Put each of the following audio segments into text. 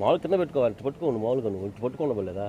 మామూలు కింద పెట్టుకోవాలి. ఇటు పట్టుకోండి మామూలుగా నువ్వు. ఇటు పట్టుకోండి లేదా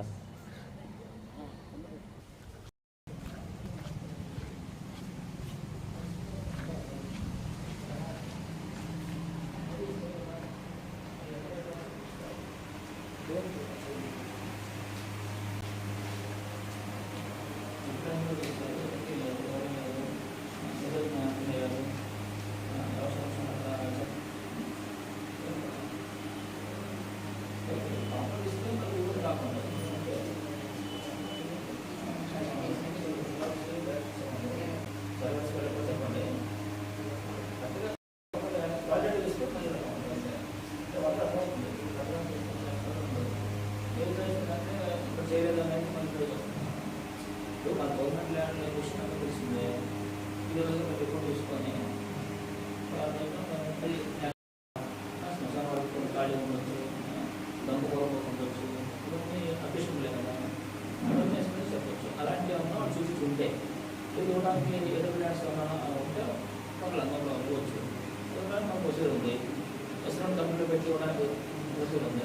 ఇప్పుడు మన తెలిసిందే ఈరోజు రోజు పెట్టుకొని తీసుకొని శ్మశాన వరకు ఖాళీ ఉండొచ్చు దంపు పూర్వం ఉండొచ్చు ఇవన్నీ అఫీషియల్ కదా. అవన్నీ వేసుకొని చెప్పచ్చు. అలాంటివి ఏమన్నా వాళ్ళు చూసి ఉంటే ఇది ఏదో ప్లాన్స్ ఏమన్నా ఉంటే ఒక లంగంలో అవ్వచ్చు ఇవ్వడానికి మాకు వసూలు ఉంది. అవసరం డబ్బులు పెట్టి ఇవ్వడానికి ప్రొసీజర్ ఉంది.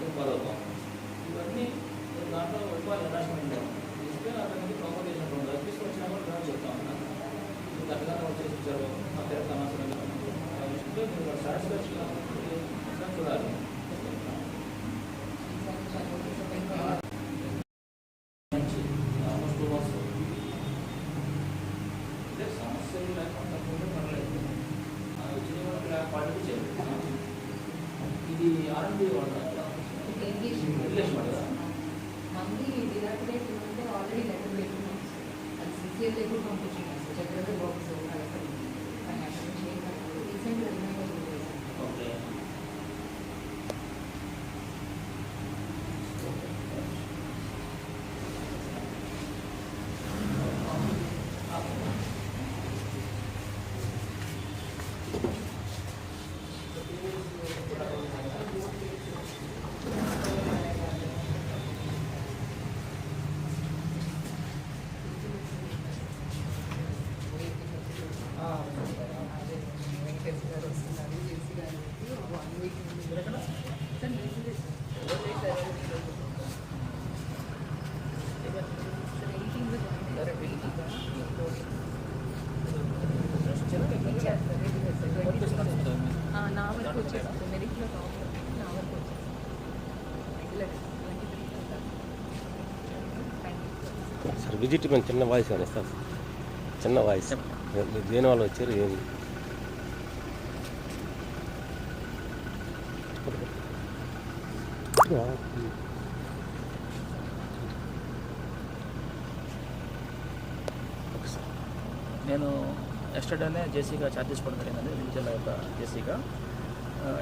ఇది ఆర్ఎండి వాడతారు వాడదా మమ్మీ డిలాపిడేట్ ఉంటే ఆల్రెడీ లెటర్ పెట్టుకున్నాం అది సిసిఎల్ కూడా పంపించున్నాం సార్ విజిట్ మేము చిన్న వాయిస్ అని సార్? చిన్న వాయిస్ దేని వాళ్ళు వచ్చారు ఏమి నేను ఎస్టర్డేనే జేసీగా ఛార్జ్ చేసుకోవడం జరిగింది విజయ్ జిల్లా యొక్క జేసీగా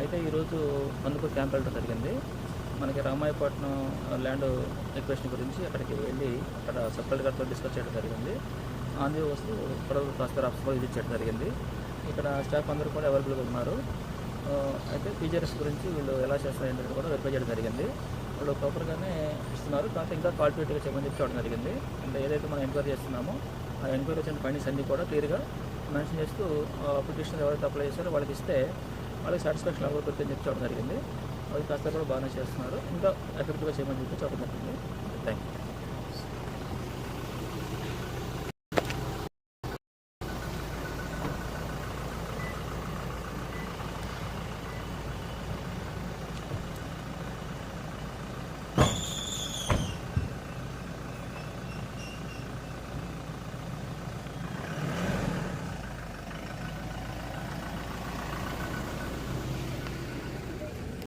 అయితే ఈరోజు అందుకు క్యాంప్ వెళ్ళడం జరిగింది. మనకి రామాయపట్నం ల్యాండ్ ఎక్వేషన్ గురించి అక్కడికి వెళ్ళి అక్కడ సబ్ గారితో డిస్కస్ చేయడం జరిగింది. ఆంధ్ర వస్తూ పొడవు ప్రాస్పర్ ఆఫీస్ కూడా విజిట్ చేయడం జరిగింది. ఇక్కడ స్టాఫ్ అందరూ కూడా అవైలబుల్గా ఉన్నారు. అయితే ఫీచర్స్ గురించి వీళ్ళు ఎలా చేస్తారు ఏంటంటే కూడా వెరిఫై చేయడం జరిగింది. వాళ్ళు ప్రాపర్గానే ఇస్తున్నారు. కాకపోతే ఇంకా క్వాలిటేటివ్గా చెప్పని చెప్పి చూడడం జరిగింది. అంటే ఏదైతే మనం ఎంక్వైరీ చేస్తున్నామో ఆ ఎంక్వైరీ వచ్చిన ఫైండింగ్స్ అన్నీ కూడా క్లియర్గా మెన్షన్ చేస్తూ అప్లికేషన్ ఎవరైతే అప్లై చేశారో వాళ్ళకి ఇస్తే వాళ్ళకి సాటిస్ఫాక్షన్ ఎవరు అని చెప్పి చూడడం జరిగింది. అది కాస్త కూడా బాగానే చేస్తున్నారు. ఇంకా ఎఫెక్టివ్గా చేయమని చెప్పి చూడడం థ్యాంక్ యూ